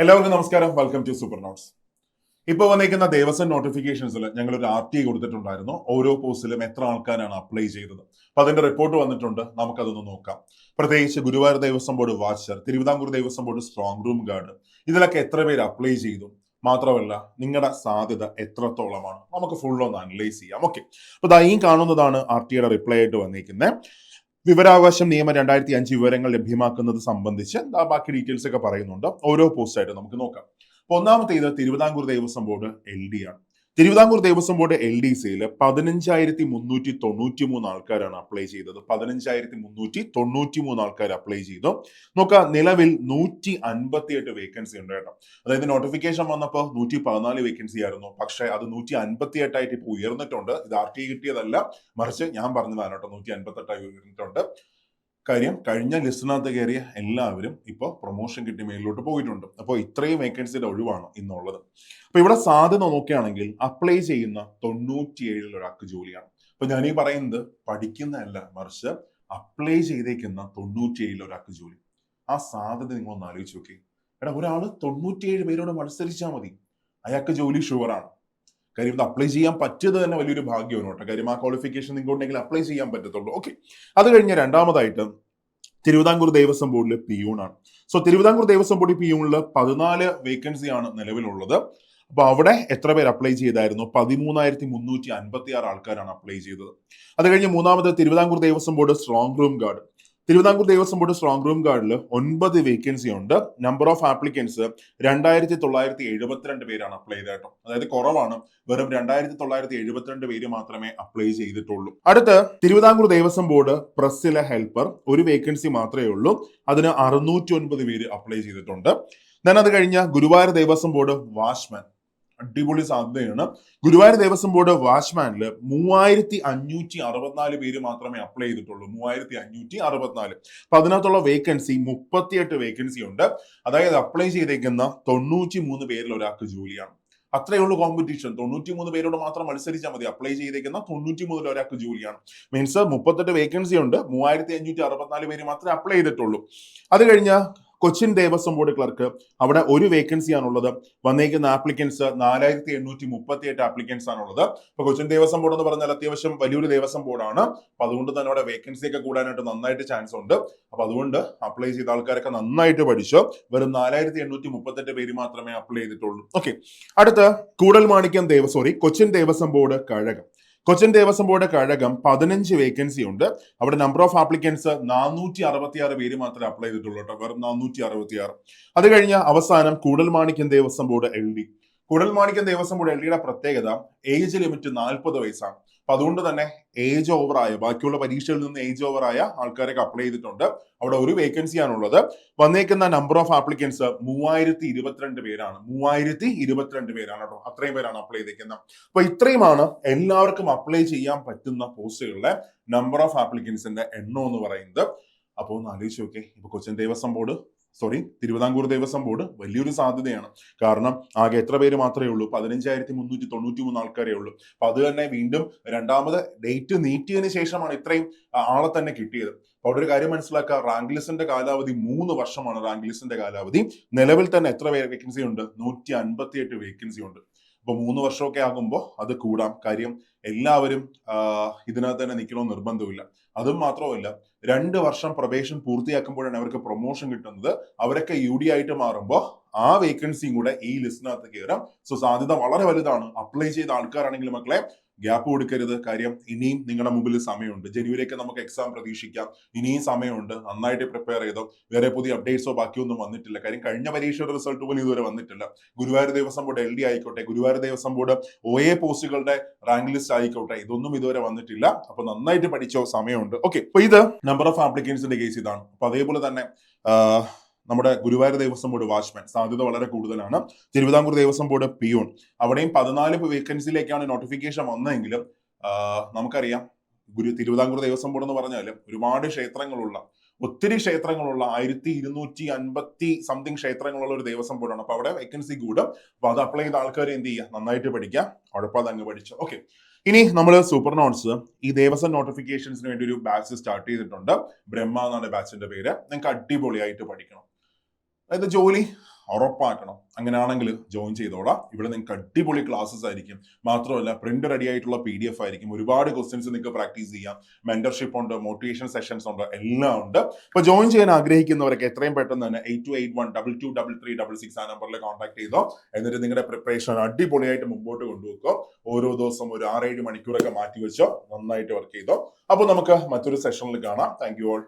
എല്ലാവർക്കും നമസ്കാരം. Welcome to super notes ഇപ്പൊ വന്നിരിക്കുന്ന ദേവസ്വം നോട്ടിഫിക്കേഷൻസിൽ ഞങ്ങൾ ഒരു ആർ ടി കൊടുത്തിട്ടുണ്ടായിരുന്നു. ഓരോ പോസ്റ്റിലും എത്ര ആൾക്കാരാണ് അപ്ലൈ ചെയ്തത്. അപ്പൊ അതിന്റെ റിപ്പോർട്ട് വന്നിട്ടുണ്ട്. നമുക്കതൊന്ന് നോക്കാം. പ്രത്യേകിച്ച് Guruvayur Devaswom board watcher Thiruvithamkoor Devaswom board strong room guard ഇതിലൊക്കെ എത്ര പേര് അപ്ലൈ ചെയ്തു? മാത്രമല്ല നിങ്ങളുടെ സാധ്യത എത്രത്തോളമാണ്? നമുക്ക് ഫുൾ ഒന്ന് അനലൈസ് ചെയ്യാം. ഓക്കെ അപ്പൊ ഈ കാണുന്നതാണ് ആർ ടിയുടെ റിപ്ലൈ ആയിട്ട് വന്നിരിക്കുന്നത് വിവരാവകാശം നിയമം രണ്ടായിരത്തി അഞ്ച് വിവരങ്ങൾ ലഭ്യമാക്കുന്നത് സംബന്ധിച്ച് ബാക്കി ഡീറ്റെയിൽസ് ഒക്കെ പറയുന്നുണ്ട്. ഓരോ പോസ്റ്റ് ആയിട്ട് നമുക്ക് നോക്കാം. ഒന്നാമത്തേത് Thiruvithamkoor Devaswom board L D ആണ്. Thiruvithamkoor Devaswom board L D സിയിൽ പതിനഞ്ചായിരത്തി മുന്നൂറ്റി തൊണ്ണൂറ്റി മൂന്ന് ആൾക്കാരാണ് അപ്ലൈ ചെയ്തത്. പതിനഞ്ചായിരത്തി മുന്നൂറ്റി തൊണ്ണൂറ്റി മൂന്ന് ആൾക്കാർ അപ്ലൈ ചെയ്തു. നോക്കാം നിലവിൽ നൂറ്റി അൻപത്തി എട്ട് വേക്കൻസി ഉണ്ട് കേട്ടോ. അതായത് നോട്ടിഫിക്കേഷൻ വന്നപ്പോൾ നൂറ്റി പതിനാല് വേക്കൻസി ആയിരുന്നു. പക്ഷേ അത് നൂറ്റി അൻപത്തി എട്ടായിട്ട് ഇപ്പോൾ ഉയർന്നിട്ടുണ്ട്. ഇത് ആർ ടി കിട്ടിയതല്ല. മറിച്ച് ഞാൻ പറഞ്ഞതാണ് കേട്ടോ നൂറ്റി അൻപത്തി എട്ടായി ഉയർന്നിട്ടുണ്ട്. കാര്യം കഴിഞ്ഞ ലിസ്റ്റിനകത്ത് കയറിയ എല്ലാവരും ഇപ്പോൾ പ്രൊമോഷൻ കിട്ടി മേലിലോട്ട് പോയിട്ടുണ്ട്. അപ്പോൾ ഇത്രയും വേക്കൻസിയുടെ ഒഴിവാണ് ഇന്നുള്ളത്. അപ്പോൾ ഇവിടെ സാധ്യത നോക്കുകയാണെങ്കിൽ അപ്ലൈ ചെയ്യുന്ന തൊണ്ണൂറ്റിയേഴിൽ ഒരാൾക്ക് ജോലിയാണ്. അപ്പോൾ ഞാൻ ഈ പറയുന്നത് പഠിക്കുന്നതല്ല മറിച്ച് അപ്ലൈ ചെയ്തേക്കുന്ന തൊണ്ണൂറ്റിയേഴിൽ ഒരാൾക്ക് ജോലി. ആ സാധ്യത നിങ്ങൾ ഒന്ന് ആലോചിച്ച് നോക്കി എടാ ഒരാൾ തൊണ്ണൂറ്റിയേഴ് പേരോട് മത്സരിച്ചാൽ മതി. അയാൾക്ക് ജോലി ഷുവറാണ് കാര്യം ഇത് അപ്ലൈ ചെയ്യാൻ പറ്റിയത് തന്നെ വലിയൊരു ഭാഗ്യമാണ് കേട്ടോ. കാര്യം ആ ക്വാളിഫിക്കേഷൻ നിങ്ങൾക്ക് ഉണ്ടെങ്കിൽ അപ്ലൈ ചെയ്യാൻ പറ്റത്തുള്ളൂ. ഓക്കെ അത് കഴിഞ്ഞ രണ്ടാമതായിട്ട് തിരുവിതാംകൂർ ദേവസ്വം ബോർഡിലെ പിയൂണാണ് സോ തിരുവിതാംകൂർ ദേവസ്വം ബോർഡിൽ പിയൂണിൽ പതിനാല് വേക്കൻസിയാണ് നിലവിലുള്ളത്. അപ്പൊ അവിടെ എത്ര പേർ അപ്ലൈ ചെയ്തായിരുന്നു? പതിമൂന്നായിരത്തി മുന്നൂറ്റി അൻപത്തി ആറ് ആൾക്കാരാണ് അപ്ലൈ ചെയ്തത്. അത് കഴിഞ്ഞ് മൂന്നാമത് Thiruvithamkoor Devaswom board strong room guard Thiruvithamkoor Devaswom board strong room ഗാർഡിൽ ഒൻപത് വേക്കൻസി ഉണ്ട്. നമ്പർ ഓഫ് ആപ്ലിക്കൻസ് രണ്ടായിരത്തി തൊള്ളായിരത്തി എഴുപത്തിരണ്ട് പേരാണ് അപ്ലൈ ചെയ്തത് കേട്ടോ. അതായത് കുറവാണ്. വെറും രണ്ടായിരത്തി തൊള്ളായിരത്തി എഴുപത്തിരണ്ട് പേര് മാത്രമേ അപ്ലൈ ചെയ്തിട്ടുള്ളൂ. അടുത്ത് തിരുവിതാംകൂർ ദേവസ്വം ബോർഡ് പ്രസ്സിലെ ഹെൽപ്പർ ഒരു വേക്കൻസി മാത്രമേ ഉള്ളൂ. അതിന് അറുന്നൂറ്റി ഒൻപത് പേര് അപ്ലൈ ചെയ്തിട്ടുണ്ട്. ഞാൻ അത് കഴിഞ്ഞ ഗുരുവായൂർ ദേവസ്വം ബോർഡ് വാച്ച്മാൻ അടിപൊളി സാധ്യതയാണ്. ഗുരുവായൂർ ദേവസ്വം ബോർഡ് വാച്ച്മാനിൽ മൂവായിരത്തി അഞ്ഞൂറ്റി അറുപത്തിനാല് പേര് മാത്രമേ അപ്ലൈ ചെയ്തിട്ടുള്ളൂ. മൂവായിരത്തി അഞ്ഞൂറ്റി അറുപത്തിനാല് അപ്പൊ അതിനകത്തുള്ള വേക്കൻസി മുപ്പത്തിയെട്ട് വേക്കൻസി ഉണ്ട്. അതായത് അപ്ലൈ ചെയ്തേക്കുന്ന തൊണ്ണൂറ്റി മൂന്ന് പേരിൽ ഒരാൾക്ക് ജോലിയാണ്. അത്രയേ ഉള്ളൂ കോമ്പറ്റീഷൻ തൊണ്ണൂറ്റി മൂന്ന് പേരോട് മാത്രം മത്സരിച്ചാൽ മതി. അപ്ലൈ ചെയ്തേക്കുന്ന തൊണ്ണൂറ്റി മൂന്നിൽ ഒരാൾക്ക് ജോലിയാണ്. മീൻസ് മുപ്പത്തെട്ട് വേക്കൻസി ഉണ്ട്. മൂവായിരത്തി അഞ്ഞൂറ്റി അറുപത്തിനാല് പേര് മാത്രമേ അപ്ലൈ ചെയ്തിട്ടുള്ളൂ. അത് കഴിഞ്ഞ കൊച്ചിൻ ദേവസ്വം ബോർഡ് ക്ലർക്ക് അവിടെ ഒരു വേക്കൻസി ആണുള്ളത്. വന്നേക്കുന്ന ആപ്ലിക്കൻസ് നാലായിരത്തി എണ്ണൂറ്റി മുപ്പത്തി എട്ട് ആപ്ലിക്കൻസ് ആണുള്ളത്. ഇപ്പൊ കൊച്ചിൻ ദേവസ്വം ബോർഡ് എന്ന് പറഞ്ഞാൽ അത്യാവശ്യം വലിയൊരു ദേവസ്വം ബോർഡാണ് അപ്പൊ അതുകൊണ്ട് തന്നെ അവിടെ വേക്കൻസി ഒക്കെ കൂടാനായിട്ട് നന്നായിട്ട് ചാൻസ് ഉണ്ട്. അപ്പൊ അതുകൊണ്ട് അപ്ലൈ ചെയ്ത ആൾക്കാരൊക്കെ നന്നായിട്ട് പഠിച്ചു. വെറും നാലായിരത്തി എണ്ണൂറ്റി മുപ്പത്തെട്ട് പേര് മാത്രമേ അപ്ലൈ ചെയ്തിട്ടുള്ളൂ. ഓക്കെ അടുത്ത കൂടൽമാണിക്യം ദേവ സോറി കൊച്ചിൻ ദേവസ്വം ബോർഡ് കഴകം. കൊച്ചിൻ ദേവസ്വം ബോർഡ് കഴകം പതിനഞ്ച് വേക്കൻസി ഉണ്ട്. അവിടെ നമ്പർ ഓഫ് ആപ്ലിക്കൻസ് നാനൂറ്റി അറുപത്തി ആറ് പേര് മാത്രമേ അപ്ലൈ ചെയ്തിട്ടുള്ളൂ കേട്ടോ. വെറും നാനൂറ്റി അറുപത്തി ആറ് അത് കഴിഞ്ഞ അവസാനം Koodalmanikyam Devaswom board L D Koodalmanikyam Devaswom board L ഡിയുടെ പ്രത്യേകത ഏജ് ലിമിറ്റ് നാൽപ്പത് വയസ്സാണ്. അപ്പൊ അതുകൊണ്ട് തന്നെ ഏജ് ഓവറായ ബാക്കിയുള്ള പരീക്ഷകളിൽ നിന്ന് ഏജ് ഓവറായ ആൾക്കാരൊക്കെ അപ്ലൈ ചെയ്തിട്ടുണ്ട്. അവിടെ ഒരു വേക്കൻസി ആണുള്ളത് വന്നേക്കുന്ന നമ്പർ ഓഫ് ആപ്ലിക്കൻസ് മൂവായിരത്തി ഇരുപത്തിരണ്ട് പേരാണ്. മൂവായിരത്തി ഇരുപത്തിരണ്ട് പേരാണ് കേട്ടോ. അത്രയും പേരാണ് അപ്ലൈ ചെയ്തേക്കുന്നത്. അപ്പൊ ഇത്രയുമാണ് എല്ലാവർക്കും അപ്ലൈ ചെയ്യാൻ പറ്റുന്ന പോസ്റ്റുകളുടെ നമ്പർ ഓഫ് ആപ്ലിക്കൻസിന്റെ എണ്ണം എന്ന് പറയുന്നത്. അപ്പോൾ ഒന്ന് ആലോചിച്ച് നോക്കേ ഇപ്പൊ Cochin Devaswom board sorry Thiruvithamkoor Devaswom board വലിയൊരു സാധ്യതയാണ്. കാരണം ആകെ എത്ര പേര് മാത്രമേ ഉള്ളൂ? പതിനഞ്ചായിരത്തി മുന്നൂറ്റി തൊണ്ണൂറ്റി മൂന്ന് ആൾക്കാരേ ഉള്ളൂ. അപ്പൊ അത് തന്നെ വീണ്ടും രണ്ടാമത് ഡേറ്റ് നീട്ടിയതിനു ശേഷമാണ് ഇത്രയും ആളെ തന്നെ കിട്ടിയത്. അപ്പൊ അവിടെ ഒരു കാര്യം മനസ്സിലാക്കുക. റാങ്ക് ലിസ്റ്റിന്റെ കാലാവധി മൂന്ന് വർഷമാണ്. റാങ്ക് ലിസ്റ്റിന്റെ കാലാവധി. നിലവിൽ തന്നെ എത്ര വേക്കൻസി ഉണ്ട്? നൂറ്റി അൻപത്തി എട്ട് വേക്കൻസി ഉണ്ട്. അപ്പൊ മൂന്ന് വർഷമൊക്കെ ആകുമ്പോൾ അത് കൂടാം. കാര്യം എല്ലാവരും ഇതിനകത്ത് തന്നെ നിൽക്കണമെന്ന് നിർബന്ധമില്ല അതും മാത്രമല്ല രണ്ട് വർഷം പ്രൊബേഷൻ പൂർത്തിയാക്കുമ്പോഴാണ് അവർക്ക് പ്രൊമോഷൻ കിട്ടുന്നത്. അവരൊക്കെ യു ഡി ആയിട്ട് മാറുമ്പോൾ ആ വേക്കൻസിയും കൂടെ ഈ ലിസ്റ്റിനകത്ത് കയറാം സോ സാധ്യത വളരെ വലുതാണ്. അപ്ലൈ ചെയ്ത ആൾക്കാരാണെങ്കിൽ മക്കളെ ഗ്യാപ്പ് കൊടുക്കരുത്. കാര്യം ഇനിയും നിങ്ങളുടെ മുമ്പിൽ സമയമുണ്ട്. ജനുവരിയൊക്കെ നമുക്ക് എക്സാം പ്രതീക്ഷിക്കാം. ഇനിയും സമയമുണ്ട്. നന്നായിട്ട് പ്രിപ്പയർ ചെയ്തോ വേറെ പുതിയ അപ്ഡേറ്റ്സോ ബാക്കിയൊന്നും വന്നിട്ടില്ല. കാര്യം കഴിഞ്ഞ പരീക്ഷയുടെ റിസൾട്ട് പോലും ഇതുവരെ വന്നിട്ടില്ല. Guruvayur Devaswom board L D ആയിക്കോട്ടെ Guruvayur Devaswom board O A പോസ്റ്റുകളുടെ rank list ആയിക്കോട്ടെ ഇതൊന്നും ഇതുവരെ വന്നിട്ടില്ല. അപ്പൊ നന്നായിട്ട് പഠിച്ചോ സമയമുണ്ട്. ഓക്കെ അപ്പൊ ഇത് നമ്പർ ഓഫ് ആപ്ലിക്കൻസിന്റെ കേസ് ഇതാണ്. അപ്പൊ അതേപോലെ തന്നെ നമ്മുടെ ഗുരുവായൂർ ദേവസ്വം ബോർഡ് വാച്ച്മാൻ സാധ്യത വളരെ കൂടുതലാണ്. Thiruvithamkoor Devaswom board peon. അവിടെയും പതിനാല് വേക്കൻസിയിലേക്കാണ് നോട്ടിഫിക്കേഷൻ വന്നതെങ്കിലും നമുക്കറിയാം ഗുരു തിരുവിതാംകൂർ ദേവസ്വം ബോർഡ് എന്ന് പറഞ്ഞാൽ ഒരുപാട് ക്ഷേത്രങ്ങളുള്ള ഒത്തിരി ക്ഷേത്രങ്ങളുള്ള ആയിരത്തി ഇരുന്നൂറ്റി അൻപത്തി സംതിങ് ക്ഷേത്രങ്ങളുള്ള ഒരു ദേവസ്വം ബോർഡാണ്. അപ്പൊ അവിടെ വേക്കൻസി കൂടും. അപ്പൊ അത് അപ്ലൈ ചെയ്ത ആൾക്കാർ എന്ത് ചെയ്യുക? നന്നായിട്ട് പഠിക്കുക. ഉഴപ്പാതെ അങ്ങ് പഠിച്ചു. ഓക്കെ ഇനി നമ്മൾ സൂപ്പർ നോട്ട്സ് ഈ ദേവസ്വം നോട്ടിഫിക്കേഷൻസിന് വേണ്ടി ഒരു ബാച്ച് സ്റ്റാർട്ട് ചെയ്തിട്ടുണ്ട്. ബ്രഹ്മ എന്നാണ് ബാച്ചിന്റെ പേര്. നിങ്ങൾക്ക് അടിപൊളിയായിട്ട് പഠിക്കണം. അതായത് ജോലി? ഉറപ്പാക്കണം. അങ്ങനെയാണെങ്കിൽ ജോയിൻ ചെയ്തോളാം. ഇവിടെ നിങ്ങൾക്ക് അടിപൊളി ക്ലാസ്സസ് ആയിരിക്കും. മാത്രമല്ല പ്രിന്റ് റെഡി ആയിട്ടുള്ള പി ഡി എഫ് ആയിരിക്കും. ഒരുപാട് ക്വസ്റ്റ്യൻസ് നിങ്ങൾക്ക് പ്രാക്ടീസ് ചെയ്യാം. മെന്റർഷിപ്പ് ഉണ്ട് മോട്ടിവേഷൻ സെഷൻസ് ഉണ്ട് എല്ലാം ഉണ്ട്. ഇപ്പൊ ജോയിൻ ചെയ്യാൻ ആഗ്രഹിക്കുന്നവരൊക്കെ എത്രയും പെട്ടെന്ന് തന്നെ eight two eight one double two double three double six ആ നമ്പറിൽ കോൺടാക്ട് ചെയ്തോ. എന്നിട്ട് നിങ്ങളുടെ പ്രിപ്പറേഷൻ അടിപൊളിയായിട്ട് മുമ്പോട്ട് കൊണ്ടുപോക്കോ ഓരോ ദിവസം ഒരു ആറേഴ് മണിക്കൂറൊക്കെ മാറ്റി വെച്ചോ നന്നായിട്ട് വർക്ക് ചെയ്തോ. അപ്പോൾ നമുക്ക് മറ്റൊരു സെഷനിൽ കാണാം. Thank you all